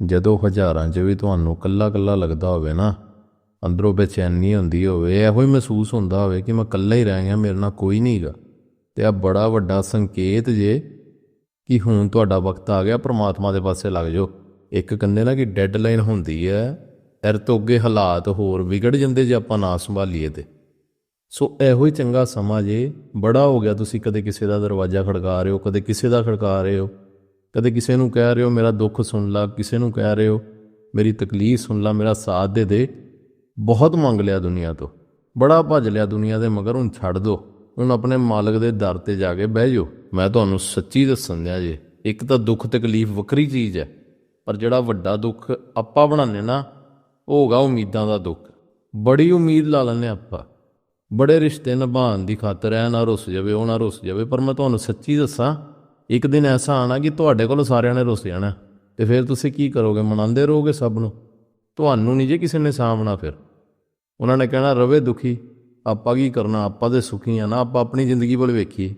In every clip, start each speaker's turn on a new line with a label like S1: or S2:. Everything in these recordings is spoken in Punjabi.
S1: ਜਦੋਂ ਹਜ਼ਾਰਾਂ 'ਚ ਵੀ ਤੁਹਾਨੂੰ ਕੱਲਾ ਕੱਲਾ ਲੱਗਦਾ ਹੋਵੇ ਨਾ, ਅੰਦਰੋਂ ਬੇਚੈਨੀ ਹੁੰਦੀ ਹੋਵੇ, ਇਹੋ ਹੀ ਮਹਿਸੂਸ ਹੁੰਦਾ ਹੋਵੇ ਕਿ ਮੈਂ ਕੱਲਾ ਹੀ ਰਹਿ ਗਿਆ, ਮੇਰੇ ਨਾਲ ਕੋਈ ਨਹੀਂਗਾ ਤੇ ਆ ਬੜਾ ਵੱਡਾ ਸੰਕੇਤ ਜੇ ਕਿ ਹੁਣ ਤੁਹਾਡਾ ਵਕਤ ਆ ਗਿਆ, ਪ੍ਰਮਾਤਮਾ ਦੇ ਪਾਸੇ ਲੱਗ ਜਾਓ। ਇੱਕ ਕੰਨੇ ਨਾ ਕਿ ਡੈਡਲਾਈਨ ਹੁੰਦੀ ਹੈ ਇਹ ਤੋਂ ਅੱਗੇ ਹਾਲਾਤ ਹੋਰ ਵਿਗੜ ਜਾਂਦੇ ਜੇ ਆਪਾਂ ਨਾ ਸੰਭਾਲੀਏ ਤੇ। ਸੋ ਇਹੋ ਹੀ ਚੰਗਾ ਸਮਾਂ ਜੇ, ਬੜਾ ਹੋ ਗਿਆ ਤੁਸੀਂ ਕਦੇ ਕਿਸੇ ਦਾ ਦਰਵਾਜ਼ਾ ਖੜਕਾ ਰਹੇ ਹੋ, ਕਦੇ ਕਿਸੇ ਦਾ ਖੜਕਾ ਰਹੇ ਹੋ। ਕਦੇ ਕਿਸੇ ਨੂੰ ਕਹਿ ਰਹੇ ਹੋ, ਮੇਰਾ ਦੁੱਖ ਸੁਣ ਲਾ, ਕਿਸੇ ਨੂੰ ਕਹਿ ਰਹੇ ਹੋ, ਮੇਰੀ ਤਕਲੀਫ ਸੁਣ ਲਾ, ਮੇਰਾ ਸਾਥ ਦੇ ਦੇ, ਬਹੁਤ ਮੰਗ ਲਿਆ ਦੁਨੀਆ ਤੋਂ। ਬੜਾ ਭੱਜ ਲਿਆ ਦੁਨੀਆ ਦੇ ਮਗਰ, ਹੁਣ ਛੱਡ ਦੋ, ਹੁਣ ਆਪਣੇ ਮਾਲਕ ਦੇ ਦਰ ਤੇ ਜਾ ਕੇ ਬਹਿ ਜਾਓ। ਮੈਂ ਤੁਹਾਨੂੰ ਸੱਚੀ ਦੱਸਣ ਦਿਆ ਜੇ, ਇੱਕ ਤਾਂ ਦੁੱਖ, ਤਕਲੀਫ ਵੱਖਰੀ ਚੀਜ਼ ਹੈ, ਪਰ ਜਿਹੜਾ ਵੱਡਾ ਦੁੱਖ ਆਪਾਂ ਬਣਾਉਂਦੇ ਨਾ ਉਹ ਹੋਗਾ ਉਮੀਦਾਂ ਦਾ ਦੁੱਖ। ਬੜੀ ਉਮੀਦ ਲਾ ਲੈਂਦੇ ਆਪਾਂ। ਬੜੇ ਰਿਸ਼ਤੇ ਨਿਭਾਉਣ ਦੀ ਖਾਤਰ ਐ ਨਾ ਰੁੱਸ ਜਾਵੇ, ਉਹ ਨਾ ਰੁੱਸ ਜਾਵੇ, ਪਰ ਮੈਂ ਤੁਹਾਨੂੰ ਸੱਚੀ ਦੱਸਾਂ ਇੱਕ ਦਿਨ ਐਸਾ ਆਣਾ ਕਿ ਤੁਹਾਡੇ ਕੋਲ ਸਾਰਿਆਂ ਨੇ ਰੁੱਸ ਜਾਣਾ ਤੇ ਫਿਰ ਤੁਸੀਂ ਕੀ ਕਰੋਗੇ? ਮਨਾਉਂਦੇ ਰਹੋਗੇ ਸਭ ਨੂੰ? ਤੁਹਾਨੂੰ ਨਹੀਂ ਜੇ ਕਿਸੇ ਨੇ ਸਾਹਮਣਾ ਫਿਰ। ਉਹਨਾਂ ਨੇ ਕਹਿਣਾ, ਰਵੇ ਦੁਖੀ, ਆਪਾਂ ਕੀ ਕਰਨਾ? ਆਪਾਂ ਤੇ ਸੁਖੀ ਆ ਨਾ, ਆਪਾਂ ਆਪਣੀ ਜ਼ਿੰਦਗੀ ਵੱਲ ਵੇਖੀਏ।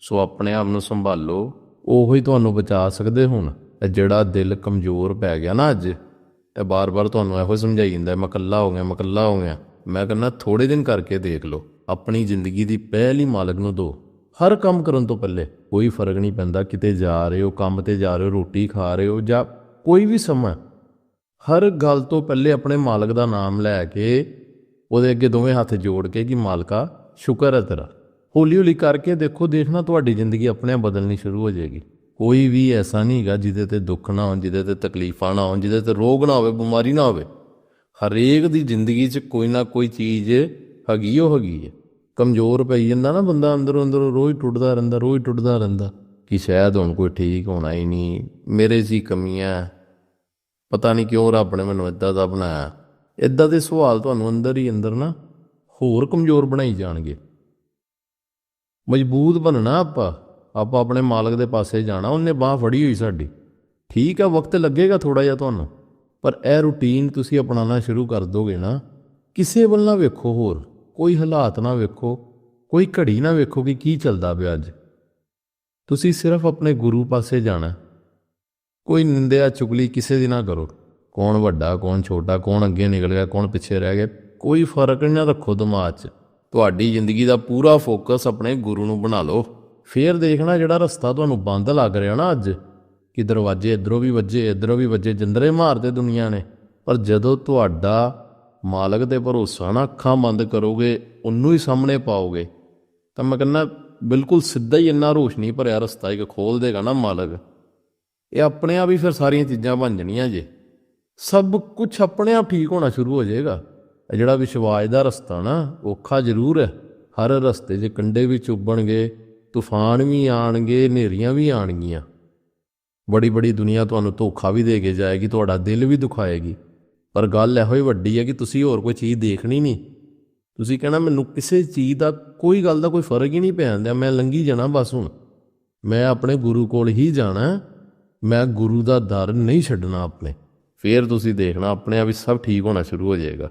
S1: ਸੋ ਆਪਣੇ ਆਪ ਨੂੰ ਸੰਭਾਲੋ। ਉਹੋ ਹੀ ਤੁਹਾਨੂੰ ਬਚਾ ਸਕਦੇ ਹੁਣ। ਇਹ ਜਿਹੜਾ ਦਿਲ ਕਮਜ਼ੋਰ ਪੈ ਗਿਆ ਨਾ ਅੱਜ, ਇਹ ਬਾਰ-ਬਾਰ ਤੁਹਾਨੂੰ ਇਹੋ ਸਮਝਾਈ ਜਾਂਦਾ, ਮੈਂ ਇਕੱਲਾ ਹੋ ਗਿਆ, ਮੈਂ ਇਕੱਲਾ ਹੋ ਗਿਆ। ਮੈਂ ਕਹਿੰਦਾ ਥੋੜੇ ਦਿਨ ਕਰਕੇ ਦੇਖ ਲਓ। ਆਪਣੀ ਜ਼ਿੰਦਗੀ ਦੀ ਪਹਿਲੀ ਮਾਲਕ ਨੂੰ ਦੋ। ਹਰ ਕੰਮ ਕਰਨ ਤੋਂ ਪਹਿਲੇ ਕੋਈ ਫ਼ਰਕ ਨਹੀਂ ਪੈਂਦਾ ਕਿਤੇ ਜਾ ਰਹੇ ਹੋ, ਕੰਮ ਤੇ ਜਾ ਰਹੇ ਹੋ, ਰੋਟੀ ਖਾ ਰਹੇ ਹੋ ਜਾਂ ਕੋਈ ਵੀ ਸਮਾਂ। ਹਰ ਗੱਲ ਤੋਂ ਪਹਿਲੇ ਆਪਣੇ ਮਾਲਕ ਦਾ ਨਾਮ ਲੈ ਕੇ ਉਹਦੇ ਅੱਗੇ ਦੋਵੇਂ ਹੱਥ ਜੋੜ ਕੇ ਕਿ ਮਾਲਕਾ, ਸ਼ੁਕਰ ਹੈ ਤੇਰਾ। ਹੌਲੀ ਹੌਲੀ ਕਰਕੇ ਦੇਖੋ, ਦੇਖਣਾ ਤੁਹਾਡੀ ਜ਼ਿੰਦਗੀ ਆਪਣੇ ਆਪ ਬਦਲਣੀ ਸ਼ੁਰੂ ਹੋ ਜਾਏਗੀ। ਕੋਈ ਵੀ ਐਸਾ ਨਹੀਂ ਹੈਗਾ ਜਿਹਦੇ ਤੇ ਦੁੱਖ ਨਾ ਹੋਣ, ਜਿਹਦੇ ਤੇ ਤਕਲੀਫਾਂ ਨਾ ਹੋਣ, ਜਿਹਦੇ ਤੇ ਰੋਗ ਨਾ ਹੋਵੇ, ਬਿਮਾਰੀ ਨਾ ਹੋਵੇ। ਹਰੇਕ ਦੀ ਜ਼ਿੰਦਗੀ 'ਚ ਕੋਈ ਨਾ ਕੋਈ ਚੀਜ਼ ਹੈਗੀ ਉਹ ਹੈਗੀ ਹੈ। ਕਮਜ਼ੋਰ ਪਈ ਜਾਂਦਾ ਨਾ ਬੰਦਾ, ਅੰਦਰੋਂ ਅੰਦਰੋਂ ਰੋਜ਼ ਟੁੱਟਦਾ ਰਹਿੰਦਾ, ਰੋਜ਼ ਟੁੱਟਦਾ ਰਹਿੰਦਾ। ਕਿ ਸ਼ਾਇਦ ਹੁਣ ਕੋਈ ਠੀਕ ਹੋਣਾ ਹੀ ਨਹੀਂ, ਮੇਰੇ 'ਚ ਹੀ ਕਮੀਆਂ ਪਤਾ ਨਹੀਂ ਕਿਉਂ ਰੱਬ ਨੇ ਮੈਨੂੰ ਇਦਾਂ ਦਾ ਬਣਾਇਆ। ਇਦਾਂ ਦੇ ਸਵਾਲ ਤੁਹਾਨੂੰ ਅੰਦਰ ਹੀ ਅੰਦਰ ਨਾ ਹੋਰ ਕਮਜ਼ੋਰ ਬਣਾਈ ਜਾਣਗੇ। ਮਜ਼ਬੂਤ ਬਣਨਾ ਆਪਾਂ ਆਪਾਂ ਆਪਣੇ ਮਾਲਕ ਦੇ ਪਾਸੇ ਜਾਣਾ, ਉਹਨੇ ਬਾਹ ਫੜੀ ਹੋਈ ਸਾਡੀ। ਠੀਕ ਆ, ਵਕਤ ਲੱਗੇਗਾ ਥੋੜਾ ਜਿਹਾ ਤੁਹਾਨੂੰ, ਪਰ ਇਹ ਰੁਟੀਨ ਤੁਸੀਂ ਅਪਣਾਉਣਾ ਸ਼ੁਰੂ ਕਰ ਦੋਗੇ ਨਾ, ਕਿਸੇ ਵੱਲ ਨਾ ਵੇਖੋ ਹੋਰ। ਕੋਈ ਹਾਲਾਤ ਨਾ ਵੇਖੋ, ਕੋਈ ਘੜੀ ਨਾ ਵੇਖੋ ਕਿ ਕੀ ਚੱਲਦਾ ਪਿਆ ਅੱਜ। ਤੁਸੀਂ ਸਿਰਫ ਆਪਣੇ ਗੁਰੂ ਪਾਸੇ ਜਾਣਾ। ਕੋਈ ਨਿੰਦਿਆ ਚੁਗਲੀ ਕਿਸੇ ਦੀ ਨਾ ਕਰੋ। ਕੌਣ ਵੱਡਾ, ਕੌਣ ਛੋਟਾ, ਕੌਣ ਅੱਗੇ ਨਿਕਲ ਗਿਆ, ਕੌਣ ਪਿੱਛੇ ਰਹਿ ਗਿਆ, ਕੋਈ ਫ਼ਰਕ ਨਹੀਂ ਨਾ ਰੱਖੋ ਦਿਮਾਗ 'ਚ। ਤੁਹਾਡੀ ਜ਼ਿੰਦਗੀ ਦਾ ਪੂਰਾ ਫੋਕਸ ਆਪਣੇ ਗੁਰੂ ਨੂੰ ਬਣਾ ਲਓ। ਫੇਰ ਦੇਖਣਾ ਜਿਹੜਾ ਰਸਤਾ ਤੁਹਾਨੂੰ ਬੰਦ ਲੱਗ ਰਿਹਾ ਨਾ ਅੱਜ। ਕਿ ਦਰਵਾਜ਼ੇ ਇਧਰੋਂ ਵੀ ਵੱਜੇ, ਇਧਰੋਂ ਵੀ ਵੱਜੇ, ਜਿੰਦਰੇ ਮਾਰਦੇ ਦੁਨੀਆ ਨੇ। ਪਰ ਜਦੋਂ ਤੁਹਾਡਾ ਮਾਲਕ ਤੇ ਭਰੋਸਾ ਨਾ ਅੱਖਾਂ ਬੰਦ ਕਰੋਗੇ, ਉਹਨੂੰ ਹੀ ਸਾਹਮਣੇ ਪਾਓਗੇ। ਤਾਂ ਮੈਂ ਕਹਿੰਦਾ, ਬਿਲਕੁਲ ਸਿੱਧਾ ਹੀ ਇੰਨਾ ਰੋਸ਼ਨੀ ਭਰਿਆ ਰਸਤਾ ਇੱਕ ਖੋਲ ਦੇਗਾ ਨਾ ਮਾਲਕ। ਇਹ ਆਪਣੇ ਆਪ ਹੀ ਫਿਰ ਸਾਰੀਆਂ ਚੀਜ਼ਾਂ ਬਣ ਜਾਣੀਆਂ ਜੇ। ਸਭ ਕੁਝ ਆਪਣੇ ਆਪ ਠੀਕ ਹੋਣਾ ਸ਼ੁਰੂ ਹੋ ਜਾਏਗਾ। ਇਹ ਜਿਹੜਾ ਵਿਸ਼ਵਾਸ ਦਾ ਰਸਤਾ ਨਾ, ਔਖਾ ਜ਼ਰੂਰ ਹੈ। ਹਰ ਰਸਤੇ 'ਚ ਕੰਡੇ ਵੀ ਚੁੱਭਣਗੇ, ਤੂਫਾਨ ਵੀ ਆਣਗੇ ਹਨੇਰੀਆਂ ਵੀ ਆਣਗੀਆਂ ਬੜੀ ਬੜੀ ਦੁਨੀਆ ਤੁਹਾਨੂੰ ਧੋਖਾ ਵੀ ਦੇ ਕੇ ਜਾਏਗੀ, ਤੁਹਾਡਾ ਦਿਲ ਵੀ ਦੁਖਾਏਗੀ। ਪਰ ਗੱਲ ਇਹੋ ਹੀ ਵੱਡੀ ਹੈ ਕਿ ਤੁਸੀਂ ਹੋਰ ਕੋਈ ਚੀਜ਼ ਦੇਖਣੀ ਨਹੀਂ। ਤੁਸੀਂ ਕਹਿਣਾ ਮੈਨੂੰ ਕਿਸੇ ਚੀਜ਼ ਦਾ ਕੋਈ ਗੱਲ ਦਾ ਕੋਈ ਫ਼ਰਕ ਹੀ ਨਹੀਂ ਪੈਂਦਾ ਮੈਂ ਲੰਗੀ ਜਾਣਾ ਬਸ ਹੁਣ। ਮੈਂ ਆਪਣੇ ਗੁਰੂ ਕੋਲ ਹੀ ਜਾਣਾ, ਮੈਂ ਗੁਰੂ ਦਾ ਦਰ ਨਹੀਂ ਛੱਡਣਾ ਆਪਣੇ। ਫੇਰ ਤੁਸੀਂ ਦੇਖਣਾ ਆਪਣੇ ਆਪ ਹੀ ਸਭ ਠੀਕ ਹੋਣਾ ਸ਼ੁਰੂ ਹੋ ਜਾਏਗਾ।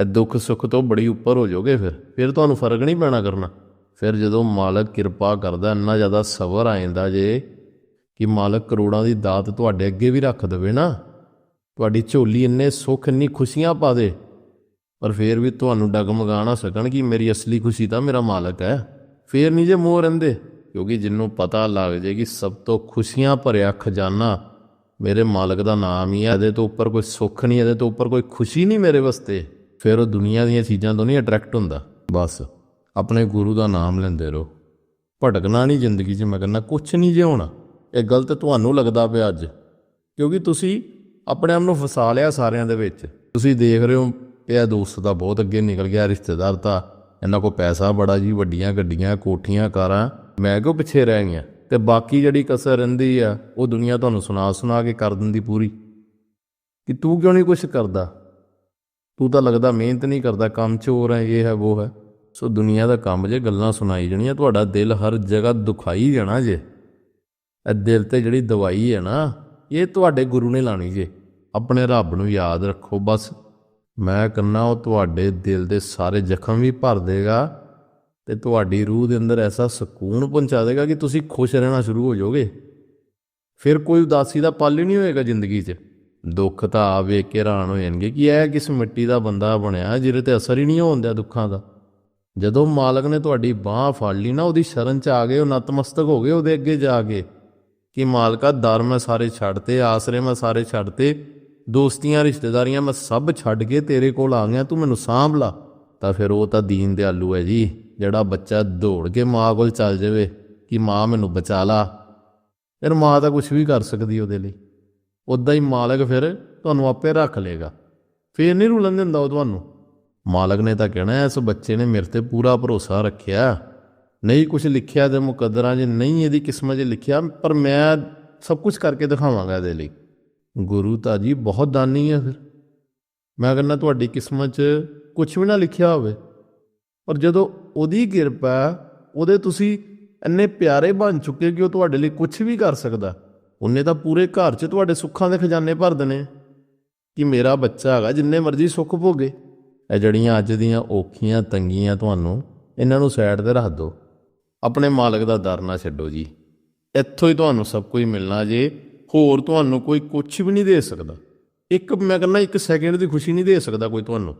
S1: ਇਹ ਦੁੱਖ ਸੁੱਖ ਤੋਂ ਬੜੀ ਉੱਪਰ ਹੋ ਜਾਓਗੇ ਫਿਰ। ਫਿਰ ਤੁਹਾਨੂੰ ਫ਼ਰਕ ਨਹੀਂ ਪੈਣਾ ਕਰਨਾ। ਫਿਰ ਜਦੋਂ ਮਾਲਕ ਕਿਰਪਾ ਕਰਦਾ, ਇੰਨਾ ਜ਼ਿਆਦਾ ਸਬਰ ਆ ਜਾਂਦਾ ਜੇ ਕਿ ਮਾਲਕ ਕਰੋੜਾਂ ਦੀ ਦਾਤ ਤੁਹਾਡੇ ਅੱਗੇ ਵੀ ਰੱਖ ਦੇਵੇ ਨਾ। ਤੁਹਾਡੀ ਝੋਲੀ ਇੰਨੇ ਸੁੱਖ, ਇੰਨੀ ਖੁਸ਼ੀਆਂ ਪਾ ਦੇ। ਪਰ ਫਿਰ ਵੀ ਤੁਹਾਨੂੰ ਡਗਮਗਾ ਨਾ ਸਕਣ ਕਿ ਮੇਰੀ ਅਸਲੀ ਖੁਸ਼ੀ ਤਾਂ ਮੇਰਾ ਮਾਲਕ ਹੈ। ਫੇਰ ਨਹੀਂ ਜੇ ਮੋਹ ਰਹਿੰਦੇ, ਕਿਉਂਕਿ ਜਿੰਨੂੰ ਪਤਾ ਲੱਗ ਜੇ ਕਿ ਸਭ ਤੋਂ ਖੁਸ਼ੀਆਂ ਭਰਿਆ ਖਜ਼ਾਨਾ ਮੇਰੇ ਮਾਲਕ ਦਾ ਨਾਮ ਹੀ ਹੈ, ਇਹਦੇ ਤੋਂ ਉੱਪਰ ਕੋਈ ਸੁੱਖ ਨਹੀਂ, ਇਹਦੇ ਤੋਂ ਉੱਪਰ ਕੋਈ ਖੁਸ਼ੀ ਨਹੀਂ ਮੇਰੇ ਵਾਸਤੇ। ਫਿਰ ਉਹ ਦੁਨੀਆ ਦੀਆਂ ਚੀਜ਼ਾਂ ਤੋਂ ਨਹੀਂ ਅਟਰੈਕਟ ਹੁੰਦਾ। ਬਸ, ਆਪਣੇ ਗੁਰੂ ਦਾ ਨਾਮ ਲੈਂਦੇ ਰਹੋ। ਭਟਕਣਾ ਨਹੀਂ ਜ਼ਿੰਦਗੀ 'ਚ, ਮੈਂ ਕਹਿੰਦਾ ਕੁਛ ਨਹੀਂ ਜੇ ਹੋਣਾ। ਇਹ ਗਲਤ ਤੁਹਾਨੂੰ ਲੱਗਦਾ ਪਿਆ ਅੱਜ, ਕਿਉਂਕਿ ਤੁਸੀਂ ਆਪਣੇ ਆਪ ਨੂੰ ਫਸਾ ਲਿਆ ਸਾਰਿਆਂ ਦੇ ਵਿੱਚ। ਤੁਸੀਂ ਦੇਖ ਰਹੇ ਹੋ ਕਿ ਇਹ ਦੋਸਤ ਦਾ ਬਹੁਤ ਅੱਗੇ ਨਿਕਲ ਗਿਆ, ਰਿਸ਼ਤੇਦਾਰ ਤਾਂ। ਇਹਨਾਂ ਕੋਲ ਪੈਸਾ ਬੜਾ ਜੀ, ਵੱਡੀਆਂ ਗੱਡੀਆਂ, ਕੋਠੀਆਂ, ਕਾਰਾਂ। ਮੈਂ ਕਿਉਂ ਪਿੱਛੇ ਰਹਿ ਗਿਆ? ਤੇ ਬਾਕੀ ਜਿਹੜੀ ਕਸਰ ਰਹਿੰਦੀ ਆ, ਉਹ ਦੁਨੀਆ ਤੁਹਾਨੂੰ ਸੁਣਾ ਸੁਣਾ ਕੇ ਕਰ ਦਿੰਦੀ ਪੂਰੀ। ਕਿ ਤੂੰ ਕਿਉਂ ਨਹੀਂ ਕੁਝ ਕਰਦਾ? ਤੂੰ ਤਾਂ ਲੱਗਦਾ ਮਿਹਨਤ ਨਹੀਂ ਕਰਦਾ, ਕੰਮ ਚੋਰ ਹੈ, ਇਹ ਹੈ, ਉਹ ਹੈ। ਸੋ ਦੁਨੀਆ ਦਾ ਕੰਮ ਜੇ ਗੱਲਾਂ ਸੁਣਾਈ ਜਾਣੀਆਂ, ਤੁਹਾਡਾ ਦਿਲ ਹਰ ਜਗ੍ਹਾ ਦੁਖਾਈ ਜਾਣਾ ਜੇ। ਇਹ ਦਿਲ ਤੇ ਜਿਹੜੀ ਦਵਾਈ ਹੈ ਨਾ ਇਹ ਤੁਹਾਡੇ ਗੁਰੂ ਨੇ ਲਾਣੀ ਜੇ। ਆਪਣੇ ਰੱਬ ਨੂੰ ਯਾਦ ਰੱਖੋ ਬਸ। ਮੈਂ ਕਹਿੰਨਾ ਉਹ ਤੁਹਾਡੇ ਦਿਲ ਦੇ ਸਾਰੇ ਜ਼ਖਮ ਵੀ ਭਰ ਦੇਗਾ ਤੇ ਤੁਹਾਡੀ ਰੂਹ ਦੇ ਅੰਦਰ ਐਸਾ ਸਕੂਨ ਪਹੁੰਚਾ ਦੇਗਾ ਕਿ ਤੁਸੀਂ ਖੁਸ਼ ਰਹਿਣਾ ਸ਼ੁਰੂ ਹੋ ਜਾਓਗੇ। ਫਿਰ ਕੋਈ ਉਦਾਸੀ ਦਾ ਪਲ ਹੀ ਨਹੀਂ ਹੋਏਗਾ ਜ਼ਿੰਦਗੀ 'ਚ। ਦੁੱਖ ਤਾਂ ਆ ਵੇਖ ਕੇ ਹੈਰਾਨ ਹੋ ਜਾਣਗੇ ਕਿ ਇਹ ਕਿਸ ਮਿੱਟੀ ਦਾ ਬੰਦਾ ਬਣਿਆ, ਜਿਹਦੇ ਤੇ ਅਸਰ ਹੀ ਨਹੀਂ ਹੁੰਦਿਆ ਦੁੱਖਾਂ ਦਾ। ਜਦੋਂ ਮਾਲਕ ਨੇ ਤੁਹਾਡੀ ਬਾਹ ਫੜ ਲਈ ਨਾ, ਉਹਦੀ ਸ਼ਰਨ ਚ ਆ ਗਏ, ਉਹ ਨਤਮਸਤਕ ਹੋ ਗਏ, ਉਹਦੇ ਅੱਗੇ ਜਾ ਕੇ। ਕਿ ਮਾਲਕਾ, ਦਰ ਮੈਂ ਸਾਰੇ ਛੱਡਤੇ, ਆਸਰੇ ਮੈਂ ਸਾਰੇ ਛੱਡਤੇ, ਦੋਸਤੀਆਂ, ਰਿਸ਼ਤੇਦਾਰੀਆਂ ਮੈਂ ਸਭ ਛੱਡ ਕੇ ਤੇਰੇ ਕੋਲ ਆ ਗਿਆ, ਤੂੰ ਮੈਨੂੰ ਸਾਂਭ ਲਾ। ਤਾਂ ਫਿਰ ਉਹ ਤਾਂ ਦੀਨ ਦਿਆਲੂ ਹੈ ਜੀ, ਜਿਹੜਾ ਬੱਚਾ ਦੌੜ ਕੇ ਮਾਂ ਕੋਲ ਚੱਲ ਜਾਵੇ, ਕਿ ਮਾਂ ਮੈਨੂੰ ਬਚਾ ਲਾ। ਫਿਰ ਮਾਂ ਤਾਂ ਕੁਝ ਵੀ ਕਰ ਸਕਦੀ ਉਹਦੇ ਲਈ। ਉਦਾਂ ਹੀ ਮਾਲਕ ਫਿਰ ਤੁਹਾਨੂੰ ਆਪੇ ਰੱਖ ਲੇਗਾ ਫਿਰ ਨਹੀਂ ਰੁਲਣ ਦਿੰਦਾ ਉਹ ਤੁਹਾਨੂੰ। ਮਾਲਕ ਨੇ ਤਾਂ ਕਹਿਣਾ, ਇਸ ਬੱਚੇ ਨੇ ਮੇਰੇ ਤੇ ਪੂਰਾ ਭਰੋਸਾ ਰੱਖਿਆ। ਨਹੀਂ ਕੁਝ ਲਿਖਿਆ ਤੇ ਮੁਕੱਦਰਾਂ 'ਚ ਨਹੀਂ ਇਹਦੀ ਕਿਸਮਤ 'ਚ ਲਿਖਿਆ, ਪਰ ਮੈਂ ਸਭ ਕੁਝ ਕਰਕੇ ਦਿਖਾਵਾਂਗਾ ਇਹਦੇ ਲਈ। ਗੁਰੂ ਤਾਂ ਜੀ ਬਹੁਤ ਦਾਨੀ ਹੈ ਫਿਰ। ਮੈਂ ਕਹਿੰਦਾ ਤੁਹਾਡੀ ਕਿਸਮਤ 'ਚ ਕੁਝ ਵੀ ਨਾ ਲਿਖਿਆ ਹੋਵੇ, ਪਰ ਜਦੋਂ ਉਹਦੀ ਕਿਰਪਾ ਉਹਦੇ ਤੁਸੀਂ ਇੰਨੇ ਪਿਆਰੇ ਬਣ ਚੁੱਕੇ ਕਿ ਉਹ ਤੁਹਾਡੇ ਲਈ ਕੁਝ ਵੀ ਕਰ ਸਕਦਾ। ਉਹਨੇ ਤਾਂ ਪੂਰੇ ਘਰ 'ਚ ਤੁਹਾਡੇ ਸੁੱਖਾਂ ਦੇ ਖਜ਼ਾਨੇ ਭਰ ਦੇਣੇ। ਕਿ ਮੇਰਾ ਬੱਚਾ ਹੈਗਾ, ਜਿੰਨੇ ਮਰਜ਼ੀ ਸੁੱਖ ਭੋਗੇ। ਇਹ ਜਿਹੜੀਆਂ ਅੱਜ ਦੀਆਂ ਔਖੀਆਂ ਤੰਗੀਆਂ ਤੁਹਾਨੂੰ, ਇਹਨਾਂ ਨੂੰ ਸਾਈਡ ਤੇ ਰੱਖ ਦਿਓ। ਆਪਣੇ ਮਾਲਕ ਦਾ ਦਰ ਨਾ ਛੱਡੋ ਜੀ। ਇੱਥੋਂ ਹੀ ਤੁਹਾਨੂੰ ਸਭ ਕੁਝ ਮਿਲਣਾ ਜੇ। ਹੋਰ ਤੁਹਾਨੂੰ ਕੋਈ ਕੁਝ ਵੀ ਨਹੀਂ ਦੇ ਸਕਦਾ। ਇੱਕ ਮੈਂ ਕਹਿੰਦਾ, ਇੱਕ ਸੈਕਿੰਡ ਦੀ ਖੁਸ਼ੀ ਨਹੀਂ ਦੇ ਸਕਦਾ ਕੋਈ ਤੁਹਾਨੂੰ।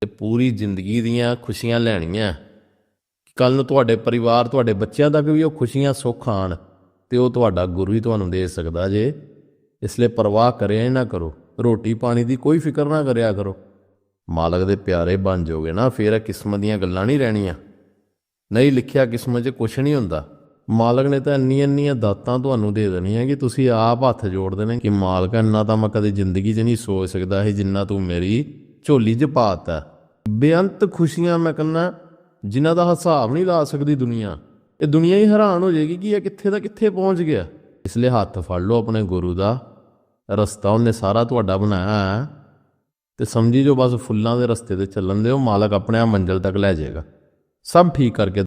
S1: ਤੇ ਪੂਰੀ ਜ਼ਿੰਦਗੀ ਦੀਆਂ ਖੁਸ਼ੀਆਂ ਲੈਣੀਆਂ। ਕੱਲ ਨੂੰ ਤੁਹਾਡੇ ਪਰਿਵਾਰ, ਤੁਹਾਡੇ ਬੱਚਿਆਂ ਤੱਕ ਵੀ ਉਹ ਖੁਸ਼ੀਆਂ ਸੁੱਖ ਆਣ ਤੇ ਉਹ ਤੁਹਾਡਾ ਗੁਰੂ ਹੀ ਤੁਹਾਨੂੰ ਦੇ ਸਕਦਾ ਜੇ। ਇਸ ਲਈ ਪਰਵਾਹ ਕਰਿਆ ਹੀ ਨਾ ਕਰੋ। ਰੋਟੀ ਪਾਣੀ ਦੀ ਕੋਈ ਫਿਕਰ ਨਾ ਕਰਿਆ ਕਰੋ। ਮਾਲਕ ਦੇ ਪਿਆਰੇ ਬਣ ਜਾਓਗੇ ਨਾ, ਫੇਰ ਇਹ ਕਿਸਮਤ ਦੀਆਂ ਗੱਲਾਂ ਨਹੀਂ ਰਹਿਣੀਆਂ। ਨਹੀਂ ਲਿਖਿਆ ਕਿਸਮਤ 'ਚ ਕੁਝ ਨਹੀਂ ਹੁੰਦਾ। ਮਾਲਕ ਨੇ ਤਾਂ ਇੰਨੀਆਂ ਇੰਨੀਆਂ ਦਾਤਾਂ ਤੁਹਾਨੂੰ ਦੇ ਦੇਣੀਆਂ ਕਿ ਤੁਸੀਂ ਆਪ ਹੱਥ ਜੋੜ ਦੇਣੇ ਕਿ ਮਾਲਕ, ਇੰਨਾ ਤਾਂ ਮੈਂ ਕਦੇ ਜ਼ਿੰਦਗੀ 'ਚ ਨਹੀਂ ਸੋਚ ਸਕਦਾ ਸੀ ਜਿੰਨਾ ਤੂੰ ਮੇਰੀ ਝੋਲੀ 'ਚ ਪਾਤਾ ਬੇਅੰਤ ਖੁਸ਼ੀਆਂ ਮੈਂ ਕਹਿੰਦਾ, ਜਿਨ੍ਹਾਂ ਦਾ ਹਿਸਾਬ ਨਹੀਂ ਲਾ ਸਕਦੀ ਦੁਨੀਆ, ਇਹ ਦੁਨੀਆ ਹੀ ਹੈਰਾਨ ਹੋ ਜਾਏਗੀ ਕਿ ਇਹ ਕਿੱਥੇ ਦਾ ਕਿੱਥੇ ਪਹੁੰਚ ਗਿਆ। ਇਸ ਲਈ ਹੱਥ ਫੜ ਲਓ ਆਪਣੇ ਗੁਰੂ ਦਾ, ਰਸਤਾ ਉਹਨੇ ਸਾਰਾ ਤੁਹਾਡਾ ਬਣਾਇਆ ਹੈ। ਤੇ ਸਮਝੀ ਜੋ ਬਸ ਫੁੱਲਾਂ ਦੇ ਰਸਤੇ ਤੇ ਚੱਲਣ ਦਿਓ, ਮਾਲਕ ਆਪਣੇ ਆਪ ਮੰਜ਼ਿਲ ਤੱਕ ਲੈ ਜਾਏਗਾ। ਸਭ ਠੀਕ ਕਰਕੇ